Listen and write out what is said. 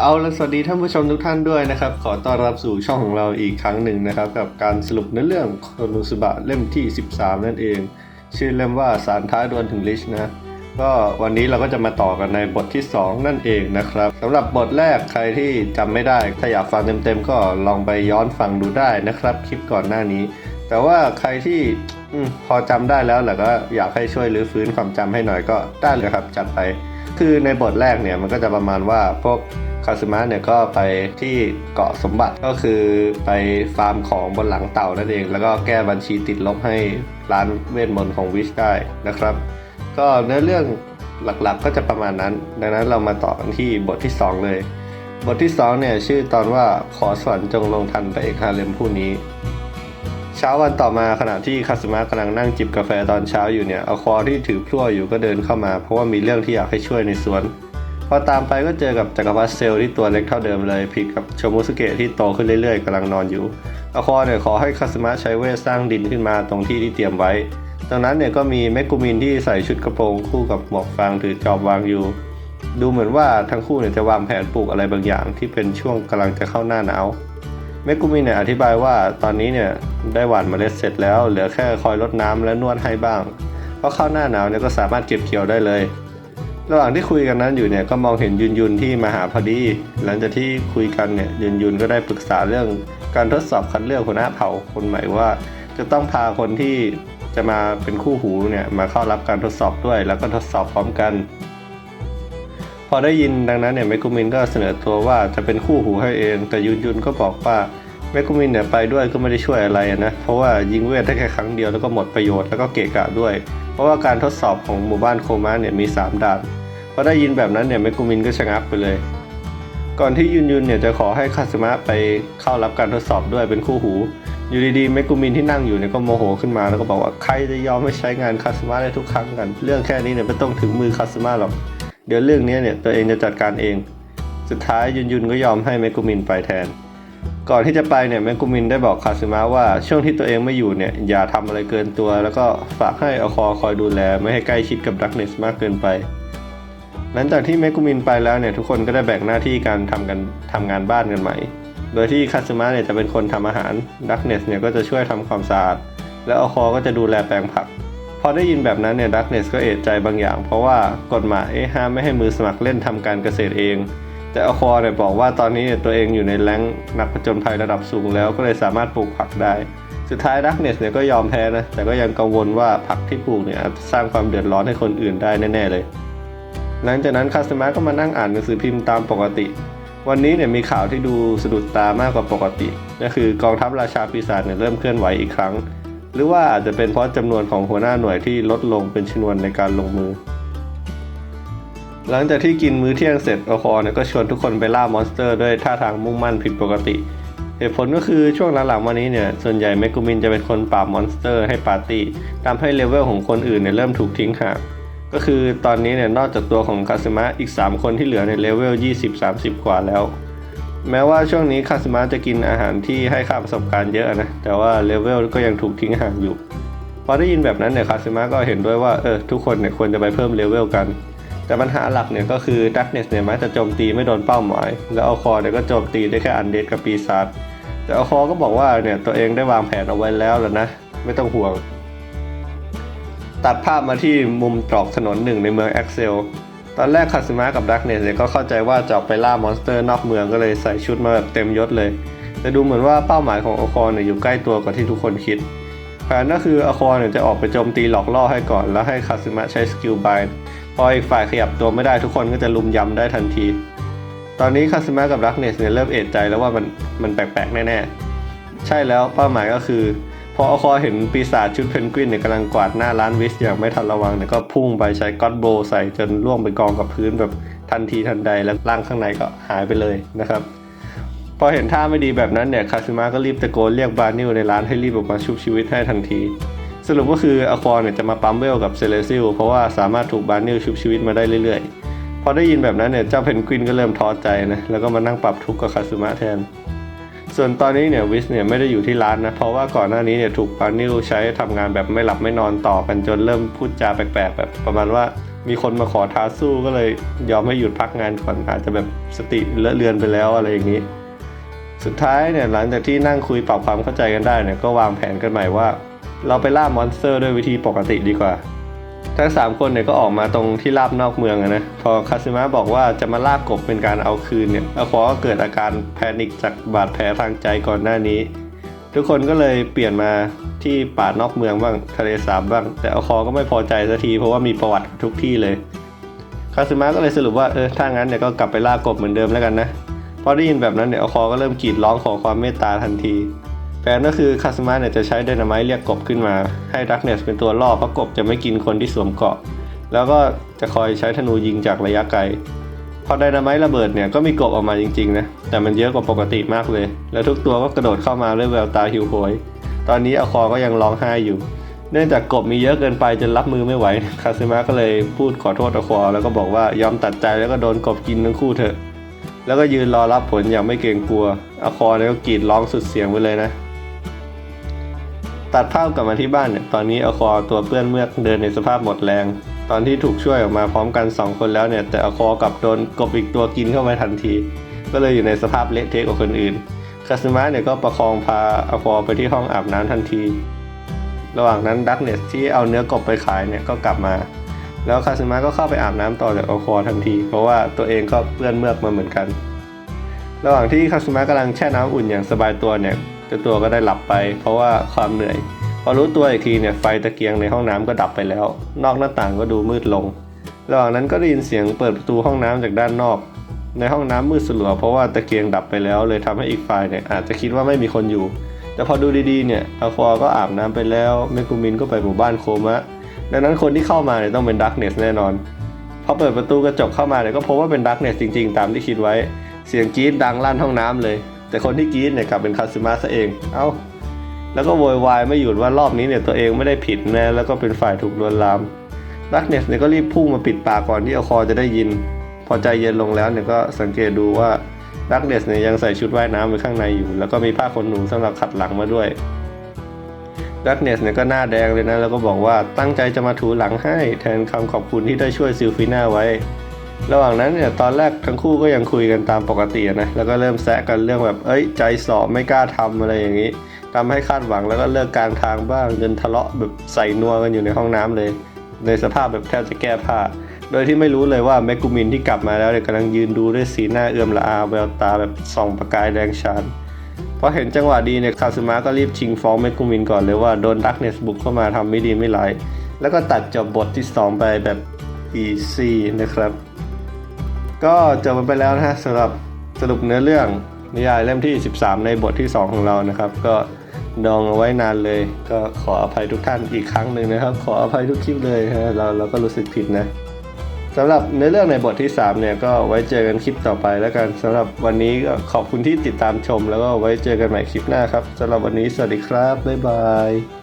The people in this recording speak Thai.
เอาละสวัสดีท่านผู้ชมทุกท่านด้วยนะครับ ขอต้อนรับสู่ช่องของเราอีกครั้งหนึ่งนะครับ กับการสรุปเนื้อเรื่องโคโนสุบะเล่มที่ 13 นั่นเอง ชื่อเล่มว่าสารท้าดวลถึงลิชนะก็วันนี้เราก็จะมาต่อกันในบทที่ 2 นั่นเองนะครับสำหรับบทแรกใครที่จำไม่ได้ ถ้าอยากฟังเต็มๆ ก็ลองไปย้อนฟังดูได้นะครับ คลิปก่อนหน้านี้ แต่ว่าใครที่อพอจำได้แล้วแหละก็อยากให้ช่วยรื้อฟื้นความจำให้หน่อยก็ได้เลยครับจัดไป คือในบทแรกเนี่ยมันก็จะประมาณว่าพวก คาซึมะเนี่ยก็ไปที่เกาะสมบัติก็คือไปฟาร์มของบนหลังเต่านั่นเอง แล้วก็แก้บัญชีติดลบให้ร้านเวทมนต์ของวิชได้นะครับ ก็เนื้อเรื่องหลักๆก็จะประมาณนั้น ดังนั้นเรามาต่อกันที่บทที่ 2 เลย บทที่2เนี่ยชื่อตอนว่าขอสวรรค์จงลงทันพระเอกฮาเลมผู้นี้ เช้าวันต่อมาขณะที่คาสมะกำลังนั่งจิบกาแฟตอนเช้าอยู่เนี่ยอควอที่ถือพลั่วอยู่ก็เดินเข้ามา เพราะว่ามีเรื่องที่อยากให้ช่วยในสวน พอตามไปก็เจอกับจักรพรรดิเซลที่ตัวเล็กเท่าเดิมเลยผิดกับโชมุสเกะที่โตขึ้นเรื่อยๆกำลังนอนอยู่อาคอเนี่ยขอให้คาสมะใช้เวทสร้างดินขึ้นมาตรงที่ที่เตรียมไว้ตรงนั้นเนี่ยก็มีแมกกูมินที่ใส่ชุดกระโปรงคู่กับหมวกฟางถือจอบวางอยู่ ดูเหมือนว่าทั้งคู่เนี่ยจะวางแผนปลูกอะไรบางอย่างที่เป็นช่วงกำลังจะเข้าหน้าหนาวเมกุมินเนี่ยอธิบายว่าตอนนี้เนี่ยได้หว่านเมล็ดเสร็จแล้วเหลือแค่คอยรดน้ำและนวดให้บ้างเพราะเข้าหน้าหนาวเนี่ยก็สามารถเก็บเกี่ยวได้เลย ระหว่างที่คุยกันนั้นอยู่เนี่ยก็มองเห็นยุนยุนที่มาหาพอดี หลังจากที่คุยกันเนี่ยยุนยุนก็ได้ปรึกษาเรื่องการทดสอบคัดเลือกหัวหน้าเผ่าคนใหม่ว่า จะต้องพาคนที่จะมาเป็นคู่หูเนี่ยมาเข้ารับการทดสอบด้วย แล้วก็ทดสอบพร้อมกัน พอได้ยินดังนั้นเนี่ยเมกุมินก็เสนอตัวว่าจะเป็นคู่หูให้เอง แต่ยุนยุนก็บอกว่า เมกุมินเนี่ยไปด้วยก็ไม่ได้ช่วยอะไรนะเพราะว่ายิงเวทได้แค่ครั้งเดียวแล้วก็หมดประโยชน์แล้วก็เกะกะด้วย เพราะว่าการทดสอบของหมู่บ้านโคมาเนี่ยมี 3ด่านพอได้ยินแบบนั้นเนี่ยเมกุมินก็ชะงักไปเลย ก่อนที่ยุนยุนเนี่ยจะขอให้คาสมะไปเข้ารับการทดสอบด้วยเป็นคู่หู อยู่ดีๆเมกุมินที่นั่งอยู่เนี่ยก็โมโหขึ้นมาแล้วก็บอกว่าใครจะยอมให้ใช้งานคาสมะได้ทุกครั้งกัน เรื่องแค่นี้เนี่ยไม่ต้องถึงมือคาสมะหรอก เดี๋ยวเรื่องนี้เนี่ยตัวเองจะจัดการเอง สุดท้ายยุนยุนก็ยอมให้เมกุมินไปแทน ก่อนที่จะไปเนี่ยเมกุมินได้บอกคาซึมะว่าช่วงที่ตัวเองไม่อยู่เนี่ยอย่าทำอะไรเกินตัว แล้วก็ฝากให้อคอคอยดูแล ไม่ให้ใกล้ชิดกับดักเนสมากเกินไป หลังจากที่เมกุมินไปแล้วเนี่ยทุกคนก็ได้แบ่งหน้าที่การทำกันทำงานบ้านกันใหม่ โดยที่คาซึมะเนี่ยจะเป็นคนทำอาหารดักเนสเนี่ยก็จะช่วยทำความสะอาดและอคอก็จะดูแลแปลงผักพอได้ยินแบบนั้นเนี่ยดักเนสก็เอะใจบางอย่าง เพราะว่ากฎหมายห้ามไม่ให้มือสมัครเล่นทำการเกษตรเอง แต่อควอเนี่ยบอกว่าตอนนี้ตัวเองอยู่ในแรงนักผจญภัยระดับสูงแล้วก็เลยสามารถปลูกผักได้ สุดท้ายดักเนสเนี่ยก็ยอมแพ้นะ แต่ก็ยังกังวลว่าผักที่ปลูกเนี่ยอาจจะสร้างความเดือดร้อนให้คนอื่นได้แน่ๆเลย หลังจากนั้นคาสมาก็มานั่งอ่านหนังสือพิมพ์ตามปกติ วันนี้เนี่ยมีข่าวที่ดูสะดุดตามากกว่าปกติก็คือกองทัพราชาปีศาจเนี่ยเริ่มเคลื่อนไหวอีกครั้ง หรือว่าอาจจะเป็นเพราะจำนวนของหัวหน้าหน่วยที่ลดลงเป็นชนวนในการลงมือ หลังจากที่กินมื้อเที่ยงเสร็จโอคอเนี่ยก็ชวนทุกคนไปล่ามอนสเตอร์ด้วยท่าทางมุ่งมั่นผิดปกติ เหตุผลก็คือช่วงหลังๆมานี้เนี่ยส่วนใหญ่แมกกูมินจะเป็นคนปราบมอนสเตอร์ให้ปาร์ตี้ทำให้เลเวลของคนอื่นเนี่ยเริ่มถูกทิ้งห่างก็คือตอนนี้เนี่ยนอกจากตัวของคาซึมะอีก 3 คนที่เหลือในเลเวล 20-30 กว่าแล้ว แม้ว่าช่วงนี้คาซึมะจะกินอาหารที่ให้ค่าประสบการณ์เยอะนะแต่ว่าเลเวลก็ยังถูกทิ้งห่างอยู่พอได้ยินแบบนั้นเนี่ยคาซึมะก็เห็นด้วยว่าเออทุกคนเนี่ยควรจะไปเพิ่มเลเวลกัน แต่ปัญหาหลักเนี่ยก็คือดักเนสเนี่ยมักจะโจมตีไม่โดนเป้าหมาย แล้วเอาคอเนี่ยก็โจมตีได้แค่อันเดดกับปีศาจแต่เอาคอก็บอกว่าเนี่ยตัวเองได้วางแผนเอาไว้แล้วแล้วนะ ไม่ต้องห่วง ตัดภาพมาที่มุมตรอกถนนหนึ่งในเมืองแอ็กเซลตอนแรกคาซึมะกับดักเนสเนี่ยก็เข้าใจว่าจะออกไปล่ามอนสเตอร์นอกเมืองก็เลยใส่ชุดมาแบบเต็มยศเลย แต่ดูเหมือนว่าเป้าหมายของอคอเนี่ยอยู่ใกล้ตัวกว่าที่ทุกคนคิดแผนก็คืออคอเนี่ยจะออกไปโจมตีหลอกล่อให้ก่อน แล้วให้คาซึมะใช้สกิลบาย พออีกฝ่ายขยับตัวไม่ได้ทุกคนก็จะลุมยำได้ทันที ตอนนี้คาซึมะกับดักเนสเนี่ยเริ่มเอะใจแล้วว่ามันมันแปลกๆ แน่ๆ ใช่แล้วเป้าหมายก็คือ พออคอเห็นปีศาจชุดเพนกวินเนี่ยกำลังกวาดหน้าร้านวิสอย่างไม่ทันระวังเนี่ยก็พุ่งไปใช้ก็อตโบใส่จนล่วงไปกองกับพื้นแบบทันทีทันใดแล้วร่างข้างในก็หายไปเลยนะครับพอเห็นท่าไม่ดีแบบนั้นเนี่ยคาซึมะก็รีบตะโกนเรียกบาร์นิวในร้านให้รีบออกมาชุบชีวิตให้ทันที สรุปก็คืออควอนเนี่ยจะมาปั๊มเวลกับเซเลซิลเพราะว่าสามารถถูกบาร์นิวชุบชีวิตมาได้เรื่อยๆ พอได้ยินแบบนั้นเนี่ยเจ้าเพนกวินก็เริ่มท้อใจนะแล้วก็มานั่งปรับทุกข์กับคาซึมะแทน ส่วนตอนนี้เนี่ยวิสเนี่ยไม่ได้อยู่ที่ร้านนะเพราะว่าก่อนหน้านี้เนี่ยถูกบาร์นิวใช้ทำงานแบบไม่หลับไม่นอนต่อกันจนเริ่มพูดจาแปลกๆแบบประมาณว่ามีคนมาขอท้าสู้ก็เลยยอมให้หยุดพักงานก่อนอาจจะแบบสติเลอะเลือนไปแล้วอะไรอย่างนี้ สุดท้ายเนี่ยหลังจากที่นั่งคุยปรับความเข้าใจกันได้เนี่ยก็วางแผนกันใหม่ว่า เราไปล่ามอนสเตอร์ด้วยวิธีปกติดีกว่า ทั้งสามคนเนี่ยก็ออกมาตรงที่ราบนอกเมืองนะ พอคาซิมะบอกว่าจะมาล่ากบเป็นการเอาคืนเนี่ยอาควาก็เกิดอาการแพนิคจากบาดแผลทางใจก่อนหน้านี้ ทุกคนก็เลยเปลี่ยนมาที่ป่านอกเมืองบ้างทะเลสาบบ้าง แต่อาคอก็ไม่พอใจสักทีเพราะว่ามีประวัติทุกที่เลยคาซิมะก็เลยสรุปว่าเออถ้างั้นเนี่ยก็กลับไปล่ากบเหมือนเดิมแล้วกันนะพอได้ยินแบบนั้นเนี่ยอาคอก็เริ่มกรีดร้องขอความเมตตาทันที แผนก็คือคาสมาเนี่ยจะใช้ไดนาไมต์เรียกกบขึ้นมา ให้ดักเนสเป็นตัวล่อเพราะกบจะไม่กินคนที่สวมเกราะ แล้วก็จะคอยใช้ธนูยิงจากระยะไกล พอไดนาไมต์ระเบิดเนี่ยก็มีกบออกมาจริงๆนะ แต่มันเยอะกว่าปกติมากเลย แล้วทุกตัวก็กระโดดเข้ามาด้วยแววตาหิวโหย ตอนนี้อาคอก็ยังร้องไห้อยู่ เนื่องจากกบมีเยอะเกินไปจนรับมือไม่ไหว คาซึมะก็เลยพูดขอโทษอาคอแล้วก็บอกว่ายอมตัดใจแล้วก็โดนกบกินทั้งคู่เถอะ แล้วก็ยืนรอรับผลอย่างไม่เกรงกลัวอาคอเนี่ยก็กรีดร้องสุดเสียงไปเลยนะ ตัดภาพกลับมาที่บ้านเนี่ยตอนนี้อาคอตัวเปื้อนเมือกเดินในสภาพหมดแรง ตอนที่ถูกช่วยออกมาพร้อมกัน 2 คนแล้วเนี่ย แต่อาคอกลับโดนกบอีกตัวกินเข้าไปทันที ก็เลยอยู่ในสภาพเละเทะกว่าคนอื่นคาซึมะเนี่ยก็ประคองพาอาคอไปที่ห้องอาบน้ำทันที ระหว่างนั้นดักเนสที่เอาเนื้อกบไปขายเนี่ยก็กลับมา แล้วคาซึมะก็เข้าไปอาบน้ำต่อจากอาคอทันที เพราะว่าตัวเองก็เปื้อนเมือกมาเหมือนกัน ระหว่างที่คาซึมะกำลังแช่น้ำอุ่นอย่างสบายตัวเนี่ย เจ้าตัวก็ได้หลับไป เพราะว่าความเหนื่อย พอรู้ตัวอีกทีเนี่ยไฟตะเกียงในห้องน้ำก็ดับไปแล้ว นอกหน้าต่างก็ดูมืดลง ระหว่างนั้นก็ได้ยินเสียงเปิดประตูห้องน้ำจากด้านนอก ในห้องน้ำมืดสลัวเพราะว่าตะเกียงดับไปแล้ว เลยทำให้อีกฝ่ายเนี่ยอาจจะคิดว่าไม่มีคนอยู่ แต่พอดูดีๆเนี่ยอาควาก็อาบน้ำไปแล้วเมกุมินก็ไปหมู่บ้านโคมะดังนั้นคนที่เข้ามาเนี่ยต้องเป็นดักเนสแน่นอนพอเปิดประตูกระจกเข้ามาเนี่ยก็พบว่าเป็นดักเนสจริง ๆ ตามที่คิดไว้ เสียงกรี๊ดดังลั่นห้องน้ำเลย แต่คนที่กรี๊ดเนี่ยกลับเป็นคาซึมะซะเอง เอ้า แล้วก็โวยวายไม่หยุดว่ารอบนี้เนี่ยตัวเองไม่ได้ผิดแน่แล้วก็เป็นฝ่ายถูกลวนลามดักเนสเนี่ยก็รีบพุ่งมาปิดปากก่อนที่เอาคอจะได้ยิน พอใจเย็นลงแล้วเนี่ยก็สังเกตดูว่าดักเนสเนี่ยยังใส่ชุดว่ายน้ำไว้ข้างในอยู่ แล้วก็มีผ้าขนหนูสำหรับขัดหลังมาด้วยดักเนสเนี่ยก็หน้าแดงเลยนะ แล้วก็บอกว่าตั้งใจจะมาถูหลังให้แทนคำขอบคุณที่ได้ช่วยซิลฟิน่าไว้ ระหว่างนั้นเนี่ยตอนแรกทั้งคู่ก็ยังคุยกันตามปกตินะแล้วก็เริ่มแซะกันเรื่องแบบ เอ้ย ใจสอบไม่กล้าทำอะไรอย่างนี้ทำให้คาดหวังแล้วก็เลิกกลางทางบ้างจนทะเลาะแบบใส่นัวกันอยู่ในห้องน้ำเลย ในสภาพแบบแทบจะแก้ผ้า โดยที่ไม่รู้เลยว่าแมกกูมินที่กลับมาแล้วเนี่ยกำลังยืนดูด้วยสีหน้าเอื่อมละอาแววตาแบบส่องประกายแดงฉานพอเห็นจังหวะดีเนี่ยคาซึมะก็รีบชิงฟ้องแมกกูมินก่อนเลยว่าโดนดักเนสบุกเข้ามาทำไม่ดีไม่ร้ายแล้วก็ตัดจบบทที่ 2 ไปแบบ easy นะครับ ก็จบไปแล้วนะฮะสำหรับสรุปเนื้อเรื่องนิยายเล่มที่ 13 ในบทที่ 2 ของเรานะครับ ก็ดองเอาไว้นานเลย ก็ขออภัยทุกท่านอีกครั้งหนึ่งนะครับ ขออภัยทุกคลิปเลยฮะเราเราก็รู้สึกผิดนะสำหรับเนื้อเรื่องในบทที่ 3 เนี่ยก็ไว้เจอกันคลิปต่อไปแล้วกันสำหรับวันนี้ก็ขอบคุณที่ติดตามชม แล้วก็ไว้เจอกันใหม่คลิปหน้าครับสำหรับวันนี้สวัสดีครับบ๊ายบาย